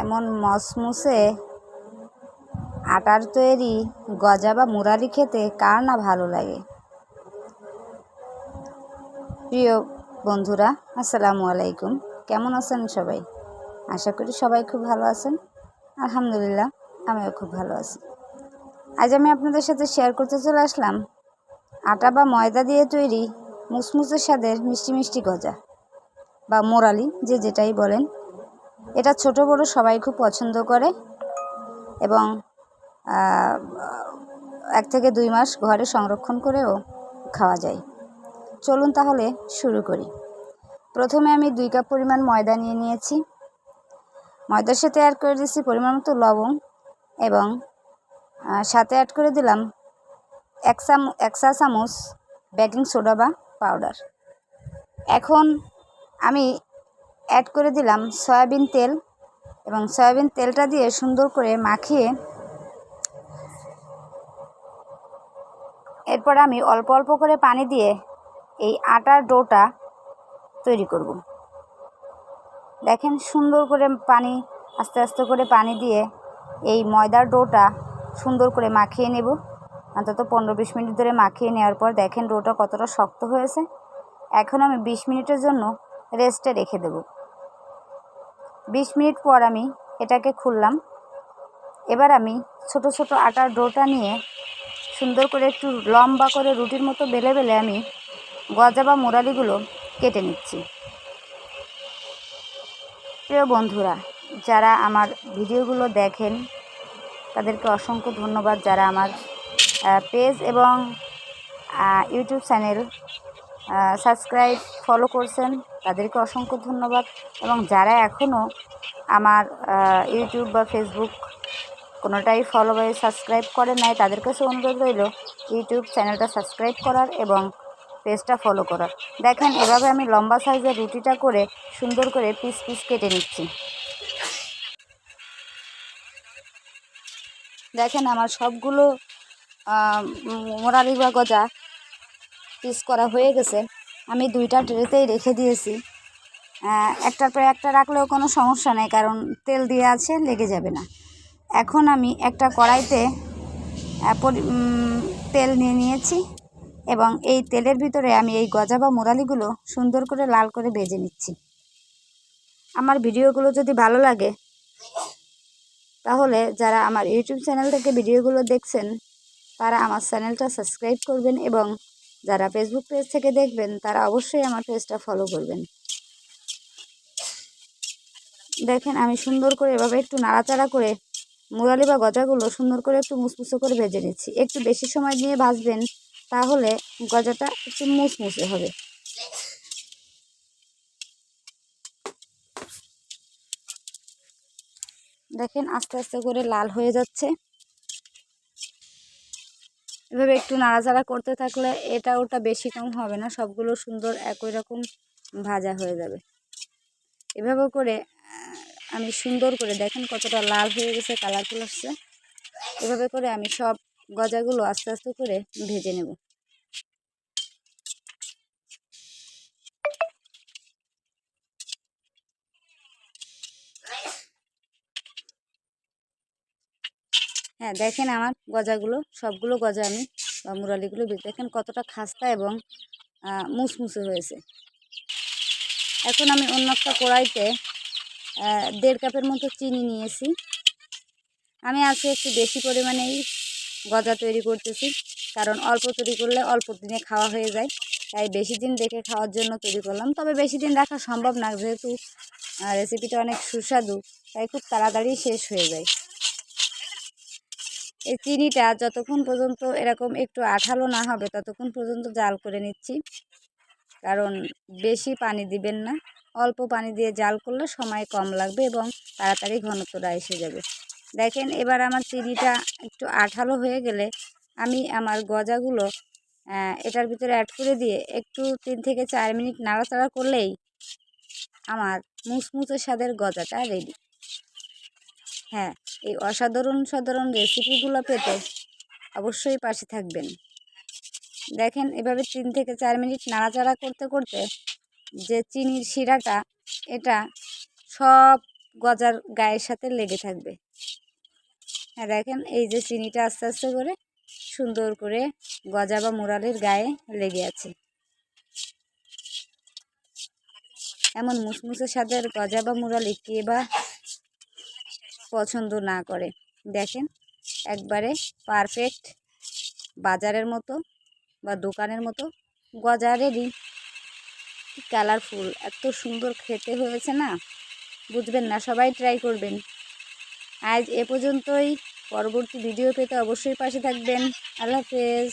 এমন মসমুসে আটার তৈরি গজা বা মুরারি খেতে কার না ভালো লাগে? প্রিয় বন্ধুরা, আসসালামু আলাইকুম। কেমন আছেন সবাই? আশা করি সবাই খুব ভালো আছেন। আলহামদুলিল্লাহ, আমিও খুব ভালো আছি। আজ আমি আপনাদের সাথে শেয়ার করতে চলে আসলাম আটা বা ময়দা দিয়ে তৈরি মুসমুসে স্বাদের মিষ্টি মিষ্টি গজা বা মোরালি, যে যেটাই বলেন। এটা ছোট বড় সবাই খুব পছন্দ করে এবং এক থেকে দুই মাস ঘরে সংরক্ষণ করেও খাওয়া যায়। চলুন তাহলে শুরু করি। প্রথমে আমি দুই কাপ পরিমাণ ময়দা নিয়ে নিয়েছি। ময়দার সাথে অ্যাড করে দিচ্ছি পরিমাণ মতো লবণ এবং সাথে অ্যাড করে দিলাম এক চাম, এক চা চামচ বেকিং সোডা বা পাউডার এখন আমি অ্যাড করে দিলাম সয়াবিন তেল এবং সয়াবিন তেলটা দিয়ে সুন্দর করে মাখিয়ে এরপর আমি অল্প অল্প করে পানি দিয়ে এই আটার ডোটা তৈরি করব। দেখেন সুন্দর করে পানি, আস্তে আস্তে করে পানি দিয়ে এই ময়দার ডোটা সুন্দর করে মাখিয়ে নেব। অন্তত পনেরো বিশ মিনিট ধরে মাখিয়ে নেওয়ার পর দেখেন ডোটা কতটা শক্ত হয়েছে। এখন আমি বিশ মিনিটের জন্য রেস্টে রেখে দেব। বিশ মিনিট পর আমি এটাকে খুললাম। এবার আমি ছোট ছোট আটার ডোটা নিয়ে সুন্দর করে একটু লম্বা করে রুটির মতো বেলে বেলে আমি গজা বা মোরালিগুলো কেটে নিচ্ছি। প্রিয় বন্ধুরা, যারা আমার ভিডিওগুলো দেখেন, তাদেরকে অসংখ্য ধন্যবাদ। যারা আমার পেজ এবং ইউটিউব চ্যানেল সাবস্ক্রাইব ফলো করছেন, তাদেরকে অসংখ্য ধন্যবাদ। এবং যারা এখনও আমার ইউটিউব বা ফেসবুক কোনোটাই ফলো বা সাবস্ক্রাইব করে নাই, তাদের কাছে অনুরোধ রইল ইউটিউব চ্যানেলটা সাবস্ক্রাইব করার এবং পেজটা ফলো করার। দেখেন, এভাবে আমি লম্বা সাইজের রুটিটা করে সুন্দর করে পিস পিস কেটে নিচ্ছি। দেখেন, আমার সবগুলো মোরালি বা গজা পিস করা হয়ে গেছে। আমি দুইটা ট্রেতেই রেখে দিয়েছি। একটার পর একটা রাখলেও কোনো সমস্যা নেই, কারণ তেল দিয়ে আছে, লেগে যাবে না। এখন আমি একটা কড়াইতে তেল নিয়ে নিয়েছি এবং এই তেলের ভিতরে আমি এই গজা বা মোরালিগুলো সুন্দর করে লাল করে ভেজে নিচ্ছি। আমার ভিডিওগুলো যদি ভালো লাগে, তাহলে যারা আমার ইউটিউব চ্যানেল থেকে ভিডিওগুলো দেখছেন, তারা আমার চ্যানেলটা সাবস্ক্রাইব করবেন এবং যারা ফেসবুক পেজ থেকে দেখবেন, তারা অবশ্যই আমার পেজটা ফলো করবেন। দেখেন, আমি সুন্দর করে এভাবে একটু নাড়াচাড়া করে মুরালি বা গজাগুলো সুন্দর করে একটু মুসমুসে করে ভেজে নিচ্ছি। একটু বেশি সময় নিয়ে ভাজবেন, তাহলে গজাটা একটু মুসমুসে হবে। দেখেন, আস্তে আস্তে করে লাল হয়ে যাচ্ছে। এভাবে একটু নাড়াচাড়া করতে থাকলে এটা ওটা বেশি কম হবে না, সবগুলো সুন্দর একই রকম ভাজা হয়ে যাবে। এভাবে করে আমি সুন্দর করে দেখেন কতটা লাল হয়ে গেছে কালারফুল আসছে। এভাবে করে আমি সব গজাগুলো আস্তে আস্তে করে ভেজে নেব। হ্যাঁ দেখেন আমার গজাগুলো, সবগুলো গজা আমি বা মুরালিগুলো দেখেন কতটা খাস্তা এবং মুসমুসে হয়েছে। এখন আমি অন্য একটা কড়াইতে দেড় কাপের মতো চিনি নিয়েছি। আমি আজকে একটু বেশি পরিমাণেই গজা তৈরি করতেছি, কারণ অল্প তৈরি করলে অল্প দিনে খাওয়া হয়ে যায়। তাই বেশি দিন দেখে খাওয়ার জন্য তৈরি করলাম। তবে বেশি দিন রাখা সম্ভব না, যেহেতু রেসিপিটা অনেক সুস্বাদু, তাই খুব তাড়াতাড়ি শেষ হয়ে যায়। এই চিনিটা যতক্ষণ পর্যন্ত এরকম একটু আঠালো না হবে, ততক্ষণ পর্যন্ত জাল করে নিচ্ছি। কারণ বেশি পানি দিবেন না, অল্প পানি দিয়ে জাল করলে সময় কম লাগবে এবং তাড়াতাড়ি ঘনত্বটা এসে যাবে। দেখেন, এবার আমার চিনিটা একটু আঠালো হয়ে গেলে আমি আমার গজাগুলো এটার ভিতরে অ্যাড করে দিয়ে একটু তিন থেকে চার মিনিট নাড়াচাড়া করলেই আমার মুসমুসে স্বাদের গজাটা রেডি হ্যাঁ এই অসাধারণ, সাধারণ রেসিপিগুলো পেতে অবশ্যই পাশে থাকবেন। দেখেন, এভাবে তিন থেকে চার মিনিট নাড়াচাড়া করতে করতে যে চিনির শিরাটা, এটা সব গজার গায়ের সাথে লেগে থাকবে। হ্যাঁ দেখেন, এই যে চিনিটা আস্তে আস্তে করে সুন্দর করে গজা বা মুরালের গায়ে লেগে আছে। এমন মুসমুসে স্বাদের গজা বা মুরালি কে বা পছন্দ না করে। দেখেন, একবারে পারফেক্ট বাজারের মতো বা দোকানের মতো গজারেরই কালারফুল এত সুন্দর খেতে হয়েছে না? বুঝবেন না, সবাই ট্রাই করবেন। আজ এ পর্যন্তই। পরবর্তী ভিডিও পেতে অবশ্যই পাশে থাকবেন। আল্লাহ হাফেজ।